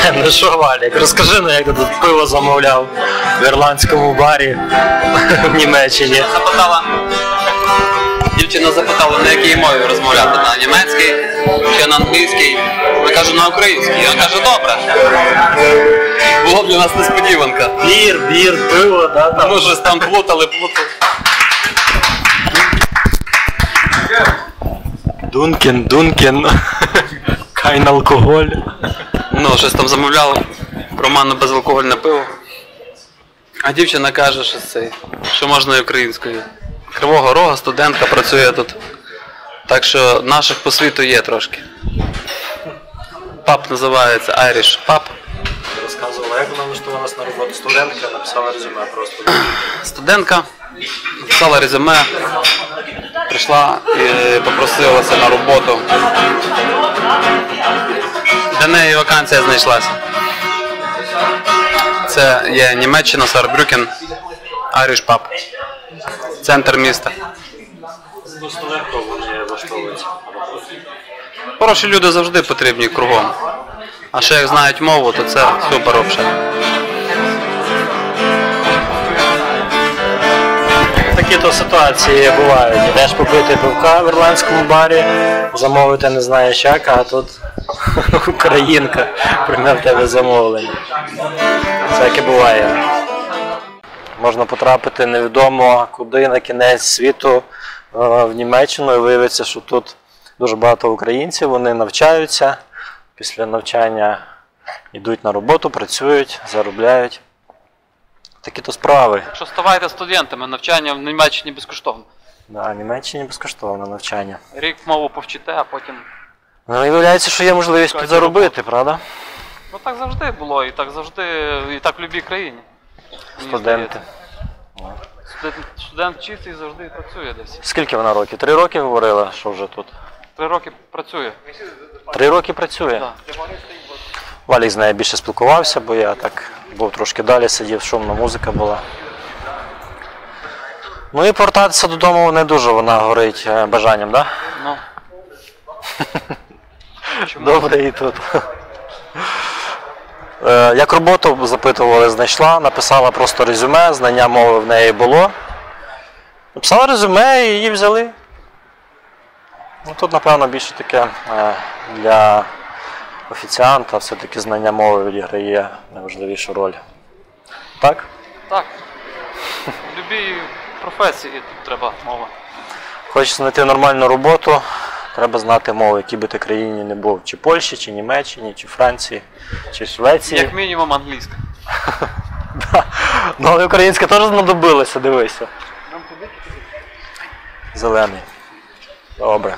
Ну що, Валік, розкажи, ну як ти тут пиво замовляв в ірландському барі в Німеччині. запитала. Дівчина запитала, на якій мові розмовляти, на німецькій чи на англійській. Я кажу, на українській. Він каже, добре. Було для нас несподіванка. Бір, бір, пиво, да, там. Ми щось там плутали, плутали. Дункен, Дункен. Кайн алкоголь. Ну, щось там замовляли. Роману безалкогольне пиво. А дівчина каже, що це, що можна і українською. Кривого Рога, студентка працює тут. Так що наших по світу є трошки. Паб називається Irish Pub. Розказувала, як вона влаштувалась на роботу. Студентка написала резюме просто. Студентка написала резюме, прийшла і попросилася на роботу. Для неї вакансія знайшлася. Це є Німеччина, Сарбрюкен, Irish Pub. Центр міста. Студентка вони влаштовуються. Хороші люди завжди потрібні кругом. А ще як знають мову, то це супер взагалі. То ситуації бувають. Ідеш попити пивка в ірландському барі, замовити не знаєш як, а тут українка прийме в тебе замовлення. Всяке буває. Можна потрапити невідомо куди на кінець світу е, в Німеччину і виявиться, що тут дуже багато українців, вони навчаються, після навчання йдуть на роботу, працюють, заробляють. Такі то справи. Якщо ставайте студентами, навчання в Німеччині безкоштовно. Да, в Німеччині безкоштовне навчання. Рік мову повчите, а потім. Ну, і виявляється, що є можливість Шукайте підзаробити, правда? Ну так завжди було, і так завжди, і так в будь-якій країні. Мені Студенти. здається. Студент, студент вчиться і завжди працює десь. Скільки вона років? Три роки говорила, що вже тут. Три роки працює. Три роки працює. Так. Валік з нею більше спілкувався, бо я так був трошки далі, сидів, шумна музика була. Ну і повертатися додому не дуже вона горить е, бажанням, так? Ну, Добре і тут. Е, Як роботу запитували, знайшла, написала просто резюме, знання мови в неї було. Написала резюме і її взяли. Ну, тут, напевно, більше таке е, для офіціанта все-таки знання мови відіграє найважливішу роль. Так? так. В будь-якій професії тут треба мова. Хочеш знайти нормальну роботу, треба знати мови, які би ти країні не був. Чи Польщі, чи Німеччині, чи Франції, чи Швеції. Як мінімум англійська. Ну, але українська теж знадобилася, дивися. Зелений. Добре.